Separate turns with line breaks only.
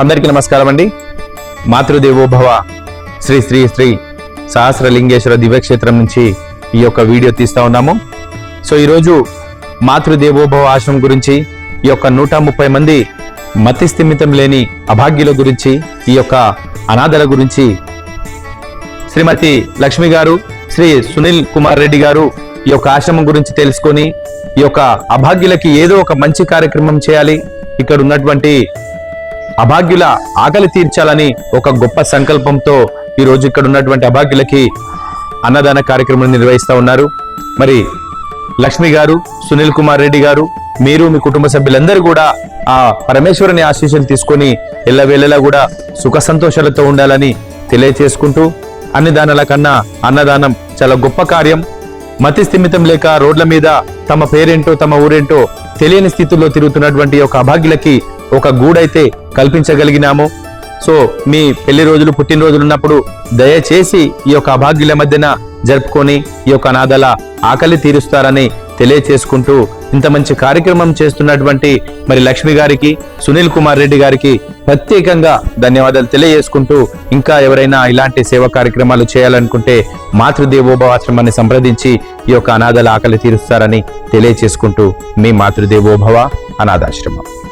అందరికీ నమస్కారం అండి. మాతృదేవోభవ శ్రీ శ్రీ శ్రీ సహస్రలింగేశ్వర దివ్యక్షేత్రం నుంచి ఈ యొక్క వీడియో తీస్తా ఉన్నాము. సో ఈరోజు మాతృదేవోభవ ఆశ్రమం గురించి ఈ యొక్క నూట ముప్పై మంది మతి స్థిమితం లేని అభాగ్యుల గురించి ఈ యొక్క అనాథల గురించి శ్రీమతి లక్ష్మి గారు శ్రీ సునీల్ కుమార్ రెడ్డి గారు ఈ యొక్క ఆశ్రమం గురించి తెలుసుకొని ఈ యొక్క అభాగ్యులకి ఏదో ఒక మంచి కార్యక్రమం చేయాలి. ఇక్కడ ఉన్నటువంటి అభాగ్యుల ఆకలి తీర్చాలని ఒక గొప్ప సంకల్పంతో ఈ రోజు ఇక్కడ ఉన్నటువంటి అభాగ్యులకి అన్నదాన కార్యక్రమం నిర్వహిస్తా ఉన్నారు. మరి లక్ష్మి గారు సునీల్ కుమార్ రెడ్డి గారు మీరు మీ కుటుంబ సభ్యులందరూ కూడా ఆ పరమేశ్వరుని ఆశీస్సులు తీసుకొని ఎల్లవేళలా కూడా సుఖ సంతోషాలతో ఉండాలని తెలియచేసుకుంటూ అన్ని దానాల కన్నా అన్నదానం చాలా గొప్ప కార్యం. మతి స్థిమితం లేక రోడ్ల మీద తమ పేరేంటో తమ ఊరేంటో తెలియని స్థితిలో తిరుగుతున్నటువంటి ఒక అభాగ్యులకి ఒక గూడైతే కల్పించగలిగినాము. సో మీ పెళ్ళి రోజులు పుట్టినరోజులు ఉన్నప్పుడు దయచేసి ఈ యొక్క అభాగ్యుల మధ్యన జరుపుకొని ఈ యొక్క అనాథల ఆకలి తీరుస్తారని తెలియచేసుకుంటూ ఇంత మంచి కార్యక్రమం చేస్తున్నటువంటి మరి లక్ష్మి గారికి సునీల్ కుమార్ రెడ్డి గారికి ప్రత్యేకంగా ధన్యవాదాలు తెలియజేసుకుంటూ ఇంకా ఎవరైనా ఇలాంటి సేవా కార్యక్రమాలు చేయాలనుకుంటే మాతృదేవోభవాశ్రమాన్ని సంప్రదించి ఈ యొక్క అనాథల ఆకలి తీరుస్తారని తెలియచేసుకుంటూ మీ మాతృదేవోభవ అనాథాశ్రమం.